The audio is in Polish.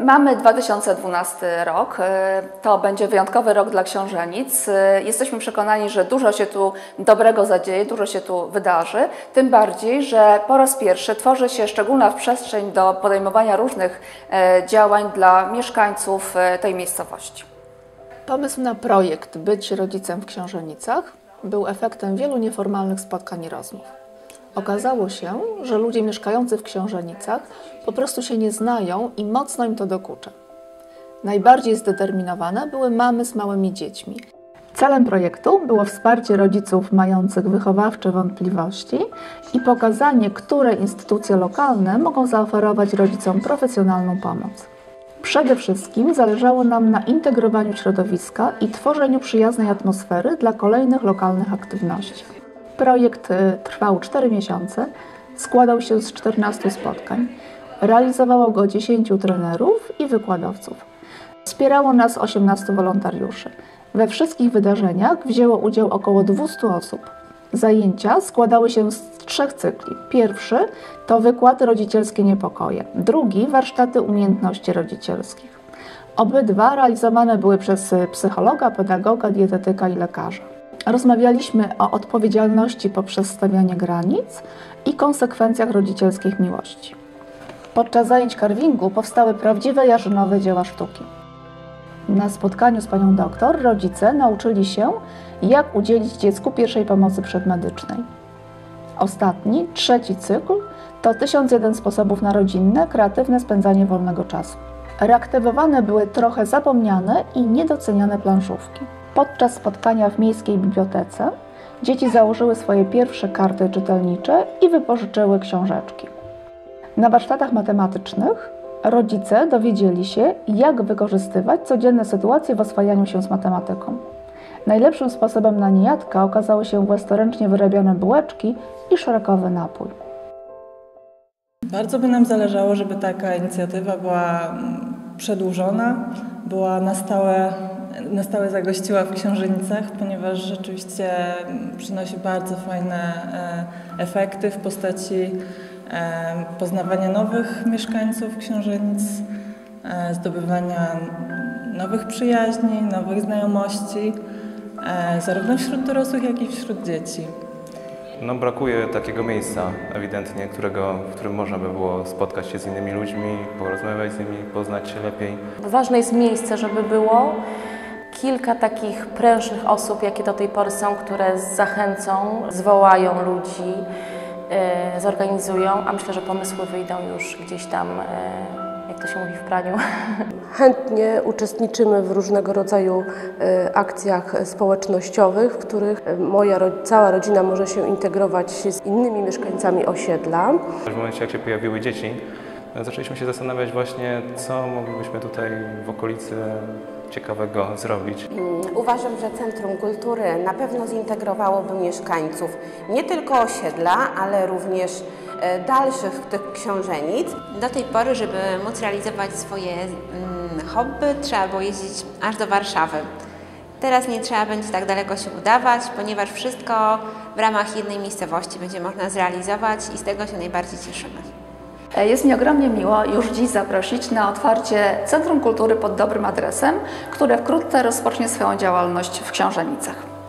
Mamy 2012 rok. e, To będzie wyjątkowy rok dla książenic. E, Jesteśmy przekonani, że dużo się tu dobrego zadzieje, dużo się tu wydarzy. Tym bardziej, że po raz pierwszy tworzy się szczególna przestrzeń do podejmowania różnych e, działań dla mieszkańców tej miejscowości. Pomysł na projekt Być rodzicem w Książenicach był efektem wielu nieformalnych spotkań i rozmów. Okazało się, że ludzie mieszkający w Książenicach po prostu się nie znają i mocno im to dokucza. Najbardziej zdeterminowane były mamy z małymi dziećmi. Celem projektu było wsparcie rodziców mających wychowawcze wątpliwości i pokazanie, które instytucje lokalne mogą zaoferować rodzicom profesjonalną pomoc. Przede wszystkim zależało nam na integrowaniu środowiska i tworzeniu przyjaznej atmosfery dla kolejnych lokalnych aktywności. Projekt y, trwał 4 miesiące, składał się z 14 spotkań. Realizowało go 10 trenerów i wykładowców. Wspierało nas 18 wolontariuszy. We wszystkich wydarzeniach wzięło udział około 200 osób. Zajęcia składały się z trzech cykli. Pierwszy to wykład rodzicielskie niepokoje, drugi warsztaty umiejętności rodzicielskich. Obydwa realizowane były przez psychologa, pedagoga, dietetyka i lekarza. Rozmawialiśmy o odpowiedzialności poprzez stawianie granic i konsekwencjach rodzicielskich miłości. Podczas zajęć carvingu powstały prawdziwe jarzynowe dzieła sztuki. Na spotkaniu z panią doktor rodzice nauczyli się, jak udzielić dziecku pierwszej pomocy przedmedycznej. Ostatni, trzeci cykl to 1001 sposobów na rodzinne, kreatywne spędzanie wolnego czasu. Reaktywowane były trochę zapomniane i niedoceniane planszówki. Podczas spotkania w miejskiej bibliotece dzieci założyły swoje pierwsze karty czytelnicze i wypożyczyły książeczki. Na warsztatach matematycznych rodzice dowiedzieli się, jak wykorzystywać codzienne sytuacje w oswajaniu się z matematyką. Najlepszym sposobem na niejadka okazały się własnoręcznie wyrabiane bułeczki i szerekowy napój. Bardzo by nam zależało, żeby taka inicjatywa była mm, przedłużona, była na stałe, na stałe zagościła w Książenicach, ponieważ rzeczywiście mm, przynosi bardzo fajne e, efekty w postaci e, poznawania nowych mieszkańców Książenic, e, zdobywania nowych przyjaźni, nowych znajomości, zarówno wśród dorosłych, jak i wśród dzieci. No brakuje takiego miejsca ewidentnie, którego, w którym można by było spotkać się z innymi ludźmi, porozmawiać z nimi, poznać się lepiej. Ważne jest miejsce, żeby było kilka takich prężnych osób, jakie do tej pory są, które zachęcą, zwołają ludzi, e, zorganizują, a myślę, że pomysły wyjdą już gdzieś tam, e, jak to się mówi w praniu. Chętnie uczestniczymy w różnego rodzaju e, akcjach społecznościowych, w których e, moja cała rodzina może się integrować z innymi mieszkańcami osiedla. W momencie, jak się pojawiły dzieci, zaczęliśmy się zastanawiać właśnie, co moglibyśmy tutaj w okolicy ciekawego zrobić. Uważam, że Centrum Kultury na pewno zintegrowałoby mieszkańców nie tylko osiedla, ale również e, dalszych tych książenic. Do tej pory, żeby móc realizować swoje mm, hobby, trzeba było jeździć aż do Warszawy. Teraz nie trzeba będzie tak daleko się udawać, ponieważ wszystko w ramach jednej miejscowości będzie można zrealizować i z tego się najbardziej cieszymy. E, Jest mi ogromnie miło już dziś zaprosić na otwarcie Centrum Kultury pod dobrym adresem, które wkrótce rozpocznie swoją działalność w Książenicach.